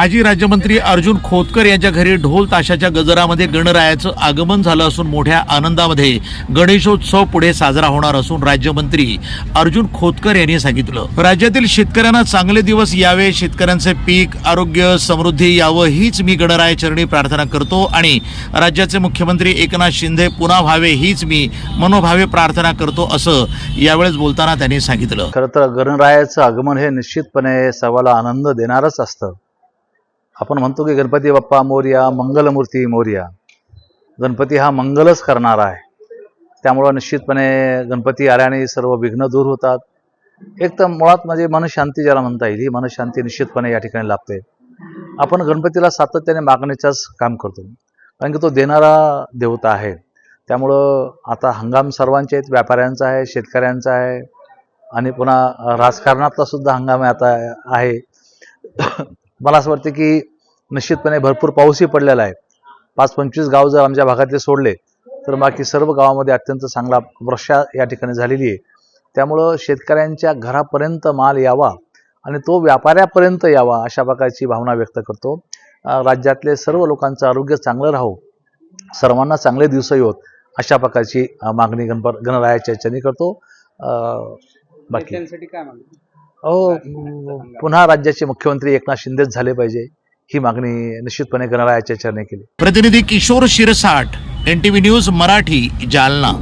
माजी राज्यमंत्री अर्जुन खोतकर यांच्या घरी ढोल ताशाच्या गजरामध्ये गणरायाचं आगमन झालं असून मोठ्या आनंदामध्ये गणेशोत्सव पुढे साजरा होणार असून राज्यमंत्री अर्जुन खोतकर यांनी सांगितलं. राज्यातील शेतकऱ्यांना चांगले दिवस यावे शेतकऱ्यांचे पीक आरोग्य समृद्धी यावं हीच मी गणराय चरणी प्रार्थना करतो आणि राज्याचे मुख्यमंत्री एकनाथ शिंदे पुन्हा व्हावे हीच मी मनोभावे प्रार्थना करतो असं यावेळेस बोलताना त्यांनी सांगितलं. खरं तर गणरायाचं आगमन हे निश्चितपणे सर्वाला आनंद देणारच असतं. आपण म्हणतो की गणपती बाप्पा मोर्या मंगलमूर्ती मोर्या. गणपती हा मंगलच करणारा आहे. त्यामुळं निश्चितपणे गणपती आल्याने सर्व विघ्न दूर होतात. एक तर मुळात म्हणजे मनशांती ज्याला म्हणता येईल ही मनशांती निश्चितपणे या ठिकाणी लाभते. आपण गणपतीला सातत्याने मागणीचाच काम करतो. कारण की तो देणारा देवता आहे. त्यामुळं आता हंगाम सर्वांचे आहेत व्यापाऱ्यांचा आहे शेतकऱ्यांचा आहे आणि पुन्हा राजकारणातला सुद्धा हंगाम आता आहे. मला असं वाटतं की निश्चितपणे भरपूर पाऊसही पडलेला आहे. पाच पंचवीस गाव जर आमच्या भागातले सोडले तर बाकी सर्व गावामध्ये अत्यंत चांगला वर्षा या ठिकाणी झालेली आहे. त्यामुळं शेतकऱ्यांच्या घरापर्यंत माल यावा आणि तो व्यापाऱ्यापर्यंत यावा अशा प्रकारची भावना व्यक्त करतो. राज्यातले सर्व लोकांचं आरोग्य चांगलं राहो सर्वांना चांगले दिवस येत अशा प्रकारची मागणी गणप गणरायाच्या याच्याने करतो. बाकी काय मागणी हो. पुन्हा राज्याचे मुख्यमंत्री एकनाथ शिंदेच झाले पाहिजे ही मागणी निश्चितपणे गणरायाच्या चरणी केली. प्रतिनिधी Kishor Shirsat N T V news Marathi Jalna.